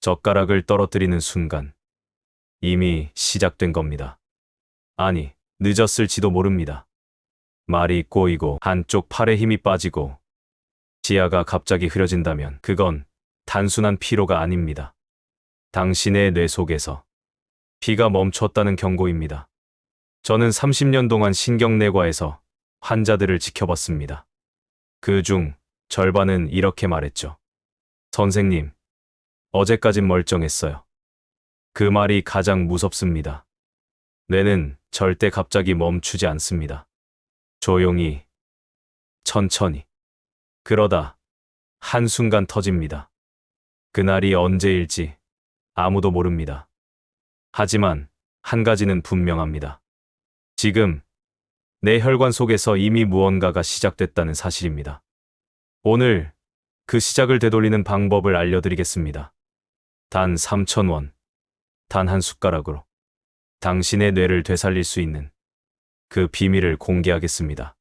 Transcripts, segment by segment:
젓가락을 떨어뜨리는 순간 이미 시작된 겁니다. 아니, 늦었을지도 모릅니다. 말이 꼬이고 한쪽 팔에 힘이 빠지고 지하가 갑자기 흐려진다면 그건 단순한 피로가 아닙니다. 당신의 뇌 속에서 피가 멈췄다는 경고입니다. 저는 30년 동안 신경내과에서 환자들을 지켜봤습니다. 그 중 절반은 이렇게 말했죠. 선생님, 어제까진 멀쩡했어요. 그 말이 가장 무섭습니다. 뇌는 절대 갑자기 멈추지 않습니다. 조용히, 천천히. 그러다 한순간 터집니다. 그날이 언제일지 아무도 모릅니다. 하지만 한 가지는 분명합니다. 지금 내 혈관 속에서 이미 무언가가 시작됐다는 사실입니다. 오늘 그 시작을 되돌리는 방법을 알려드리겠습니다. 단 3천 원, 단 한 숟가락으로 당신의 뇌를 되살릴 수 있는 그 비밀을 공개하겠습니다.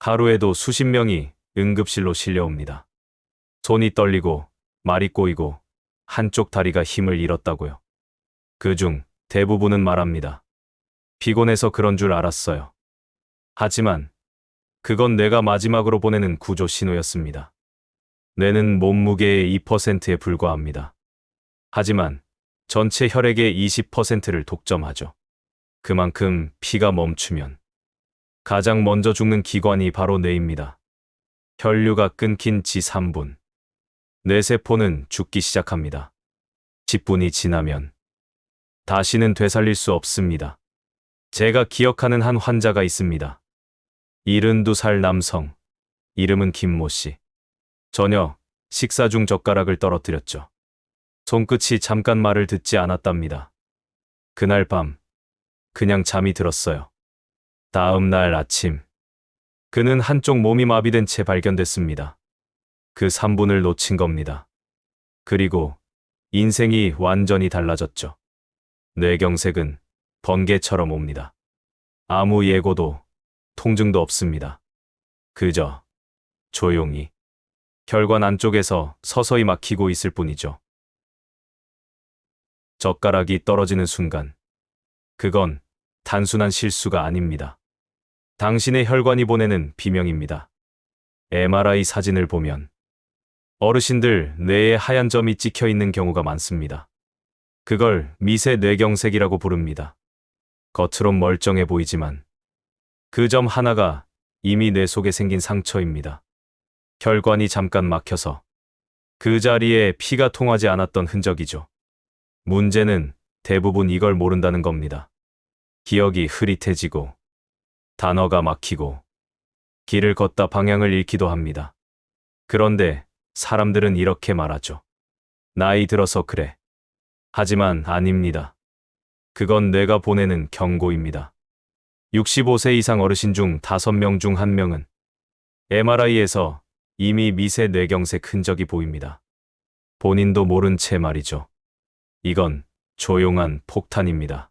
하루에도 수십 명이 응급실로 실려옵니다. 손이 떨리고 말이 꼬이고 한쪽 다리가 힘을 잃었다고요. 그 중 대부분은 말합니다. 피곤해서 그런 줄 알았어요. 하지만 그건 뇌가 마지막으로 보내는 구조 신호였습니다. 뇌는 몸무게의 2%에 불과합니다. 하지만 전체 혈액의 20%를 독점하죠. 그만큼 피가 멈추면 가장 먼저 죽는 기관이 바로 뇌입니다. 혈류가 끊긴 지 3분. 뇌세포는 죽기 시작합니다. 10분이 지나면 다시는 되살릴 수 없습니다. 제가 기억하는 한 환자가 있습니다. 72살 남성. 이름은 김모 씨. 저녁 식사 중 젓가락을 떨어뜨렸죠. 손끝이 잠깐 말을 듣지 않았답니다. 그날 밤 그냥 잠이 들었어요. 다음 날 아침 그는 한쪽 몸이 마비된 채 발견됐습니다. 그 3분을 놓친 겁니다. 그리고 인생이 완전히 달라졌죠. 뇌경색은 번개처럼 옵니다. 아무 예고도 통증도 없습니다. 그저 조용히 혈관 안쪽에서 서서히 막히고 있을 뿐이죠. 젓가락이 떨어지는 순간 그건 단순한 실수가 아닙니다. 당신의 혈관이 보내는 비명입니다. MRI 사진을 보면 어르신들 뇌에 하얀 점이 찍혀 있는 경우가 많습니다. 그걸 미세 뇌경색이라고 부릅니다. 겉으론 멀쩡해 보이지만 그 점 하나가 이미 뇌 속에 생긴 상처입니다. 혈관이 잠깐 막혀서 그 자리에 피가 통하지 않았던 흔적이죠. 문제는 대부분 이걸 모른다는 겁니다. 기억이 흐릿해지고 단어가 막히고 길을 걷다 방향을 잃기도 합니다. 그런데 사람들은 이렇게 말하죠. 나이 들어서 그래. 하지만 아닙니다. 그건 뇌가 보내는 경고입니다. 65세 이상 어르신 중 5명 중 1명은 MRI에서 이미 미세 뇌경색 흔적이 보입니다. 본인도 모른 채 말이죠. 이건 조용한 폭탄입니다.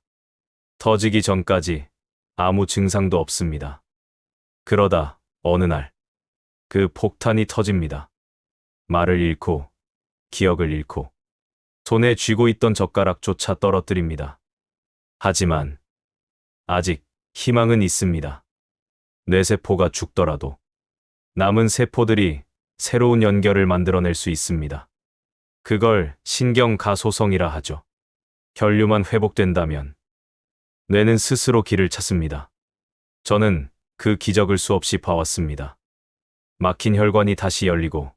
터지기 전까지 아무 증상도 없습니다. 그러다 어느 날 그 폭탄이 터집니다. 말을 잃고 기억을 잃고 손에 쥐고 있던 젓가락조차 떨어뜨립니다. 하지만 아직 희망은 있습니다. 뇌세포가 죽더라도 남은 세포들이 새로운 연결을 만들어낼 수 있습니다. 그걸 신경가소성이라 하죠. 혈류만 회복된다면 뇌는 스스로 길을 찾습니다. 저는 그 기적을 수없이 봐왔습니다. 막힌 혈관이 다시 열리고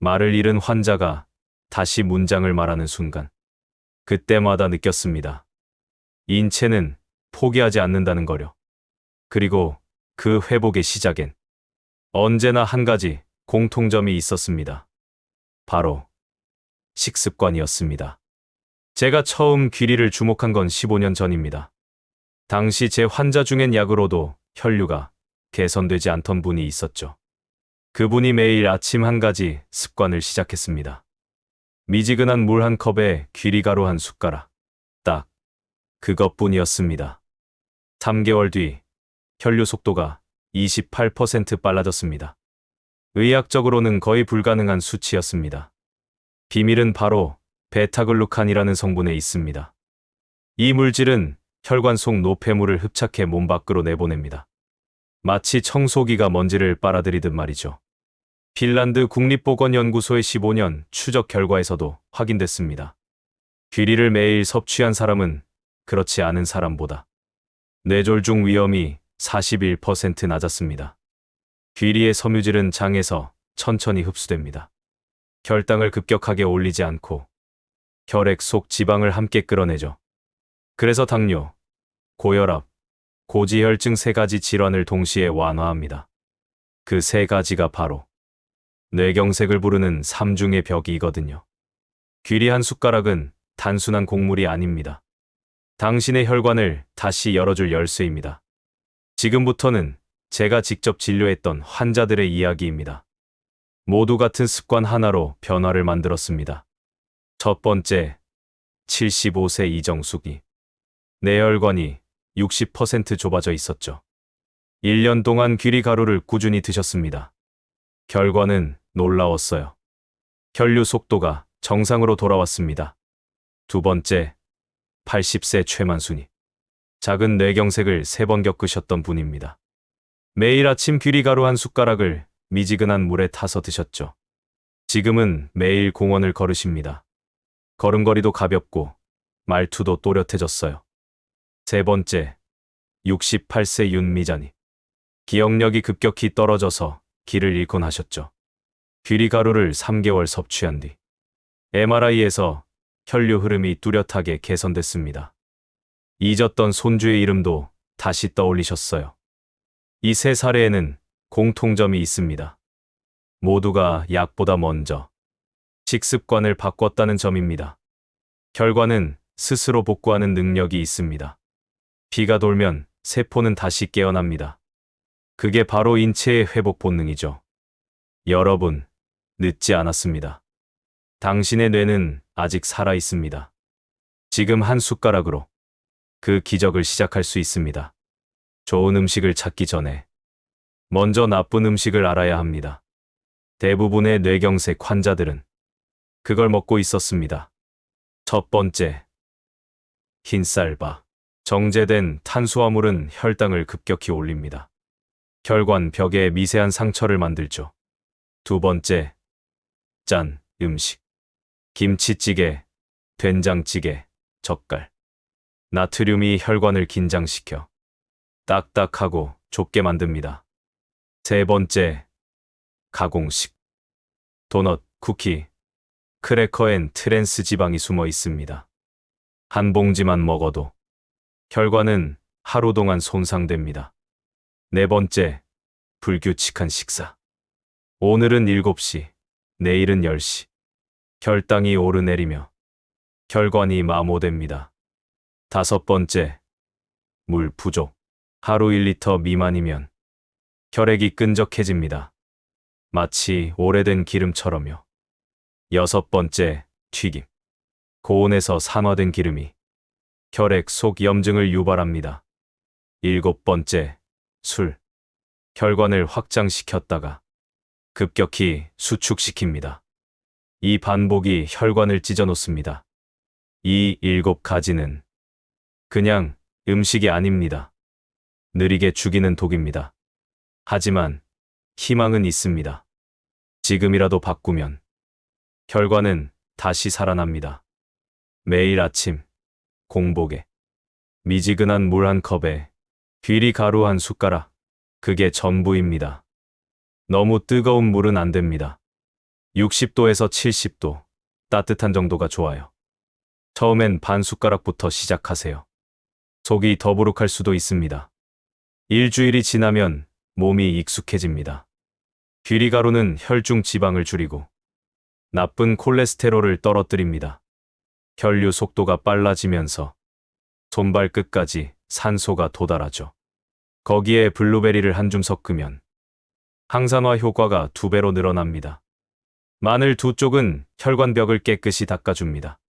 말을 잃은 환자가 다시 문장을 말하는 순간 그때마다 느꼈습니다. 인체는 포기하지 않는다는 거려. 그리고 그 회복의 시작엔 언제나 한 가지 공통점이 있었습니다. 바로 식습관이었습니다. 제가 처음 귀리를 주목한 건 15년 전입니다. 당시 제 환자 중엔 약으로도 혈류가 개선되지 않던 분이 있었죠. 그분이 매일 아침 한 가지 습관을 시작했습니다. 미지근한 물 한 컵에 귀리가루 한 숟가락. 딱 그것뿐이었습니다. 3개월 뒤 혈류 속도가 28% 빨라졌습니다. 의학적으로는 거의 불가능한 수치였습니다. 비밀은 바로 베타글루칸이라는 성분에 있습니다. 이 물질은 혈관 속 노폐물을 흡착해 몸 밖으로 내보냅니다. 마치 청소기가 먼지를 빨아들이듯 말이죠. 핀란드 국립보건연구소의 15년 추적 결과에서도 확인됐습니다. 귀리를 매일 섭취한 사람은 그렇지 않은 사람보다 뇌졸중 위험이 41% 낮았습니다. 귀리의 섬유질은 장에서 천천히 흡수됩니다. 혈당을 급격하게 올리지 않고 혈액 속 지방을 함께 끌어내죠. 그래서 당뇨, 고혈압, 고지혈증 세 가지 질환을 동시에 완화합니다. 그 세 가지가 바로 뇌경색을 부르는 삼중의 벽이거든요. 귀리 한 숟가락은 단순한 곡물이 아닙니다. 당신의 혈관을 다시 열어줄 열쇠입니다. 지금부터는 제가 직접 진료했던 환자들의 이야기입니다. 모두 같은 습관 하나로 변화를 만들었습니다. 첫 번째, 75세 이정숙이 뇌혈관이 60% 좁아져 있었죠. 1년 동안 귀리 가루를 꾸준히 드셨습니다. 결과는 놀라웠어요. 혈류 속도가 정상으로 돌아왔습니다. 두 번째, 80세 최만순이 작은 뇌경색을 세 번 겪으셨던 분입니다. 매일 아침 귀리 가루 한 숟가락을 미지근한 물에 타서 드셨죠. 지금은 매일 공원을 걸으십니다. 걸음걸이도 가볍고 말투도 또렷해졌어요. 세 번째, 68세 윤미자니. 기억력이 급격히 떨어져서 길을 잃곤 하셨죠. 귀리 가루를 3개월 섭취한 뒤 MRI에서 혈류 흐름이 뚜렷하게 개선됐습니다. 잊었던 손주의 이름도 다시 떠올리셨어요. 이 세 사례에는 공통점이 있습니다. 모두가 약보다 먼저 식습관을 바꿨다는 점입니다. 결과는 스스로 복구하는 능력이 있습니다. 피가 돌면 세포는 다시 깨어납니다. 그게 바로 인체의 회복 본능이죠. 여러분, 늦지 않았습니다. 당신의 뇌는 아직 살아 있습니다. 지금 한 숟가락으로 그 기적을 시작할 수 있습니다. 좋은 음식을 찾기 전에 먼저 나쁜 음식을 알아야 합니다. 대부분의 뇌경색 환자들은 그걸 먹고 있었습니다. 첫 번째, 흰쌀밥. 정제된 탄수화물은 혈당을 급격히 올립니다. 혈관 벽에 미세한 상처를 만들죠. 두 번째, 짠 음식. 김치찌개, 된장찌개, 젓갈. 나트륨이 혈관을 긴장시켜 딱딱하고 좁게 만듭니다. 세 번째, 가공식. 도넛, 쿠키, 크래커엔 트랜스 지방이 숨어 있습니다. 한 봉지만 먹어도 혈관은 하루 동안 손상됩니다. 네 번째, 불규칙한 식사. 오늘은 7시, 내일은 10시. 혈당이 오르내리며 혈관이 마모됩니다. 다섯 번째, 물 부족. 하루 1리터 미만이면 혈액이 끈적해집니다. 마치 오래된 기름처럼요. 여섯 번째, 튀김. 고온에서 산화된 기름이 혈액 속 염증을 유발합니다. 일곱 번째, 술. 혈관을 확장시켰다가 급격히 수축시킵니다. 이 반복이 혈관을 찢어놓습니다. 이 일곱 가지는 그냥 음식이 아닙니다. 느리게 죽이는 독입니다. 하지만 희망은 있습니다. 지금이라도 바꾸면 혈관은 다시 살아납니다. 매일 아침 공복에 미지근한 물 한 컵에 귀리 가루 한 숟가락 그게 전부입니다. 너무 뜨거운 물은 안 됩니다. 60도에서 70도 따뜻한 정도가 좋아요. 처음엔 반 숟가락부터 시작하세요. 속이 더부룩할 수도 있습니다. 일주일이 지나면 몸이 익숙해집니다. 귀리가루는 혈중 지방을 줄이고 나쁜 콜레스테롤을 떨어뜨립니다. 혈류 속도가 빨라지면서 손발 끝까지 산소가 도달하죠. 거기에 블루베리를 한 줌 섞으면 항산화 효과가 두 배로 늘어납니다. 마늘 두 쪽은 혈관벽을 깨끗이 닦아줍니다.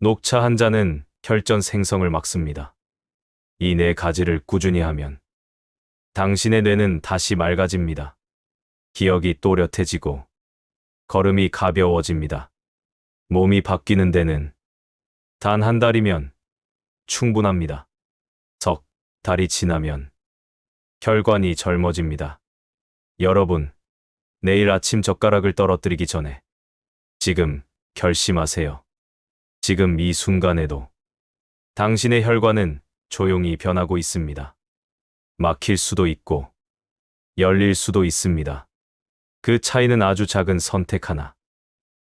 녹차 한 잔은 혈전 생성을 막습니다. 이 네 가지를 꾸준히 하면 당신의 뇌는 다시 맑아집니다. 기억이 또렷해지고 걸음이 가벼워집니다. 몸이 바뀌는 데는 단 한 달이면 충분합니다. 석 달이 지나면 혈관이 젊어집니다. 여러분, 내일 아침 젓가락을 떨어뜨리기 전에 지금 결심하세요. 지금 이 순간에도 당신의 혈관은 조용히 변하고 있습니다. 막힐 수도 있고 열릴 수도 있습니다. 그 차이는 아주 작은 선택 하나.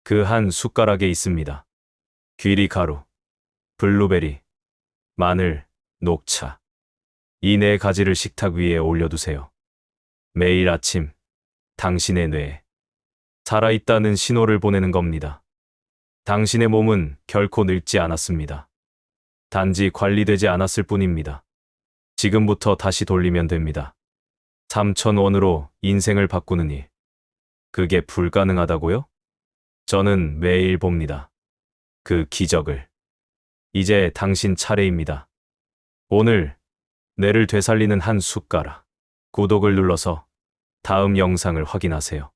그 한 숟가락에 있습니다. 귀리 가루, 블루베리, 마늘, 녹차. 이 네 가지를 식탁 위에 올려두세요. 매일 아침 당신의 뇌에 살아있다는 신호를 보내는 겁니다. 당신의 몸은 결코 늙지 않았습니다. 단지 관리되지 않았을 뿐입니다. 지금부터 다시 돌리면 됩니다. 3천원으로 인생을 바꾸는 일. 그게 불가능하다고요? 저는 매일 봅니다. 그 기적을. 이제 당신 차례입니다. 오늘 뇌를 되살리는 한 숟가락. 구독을 눌러서 다음 영상을 확인하세요.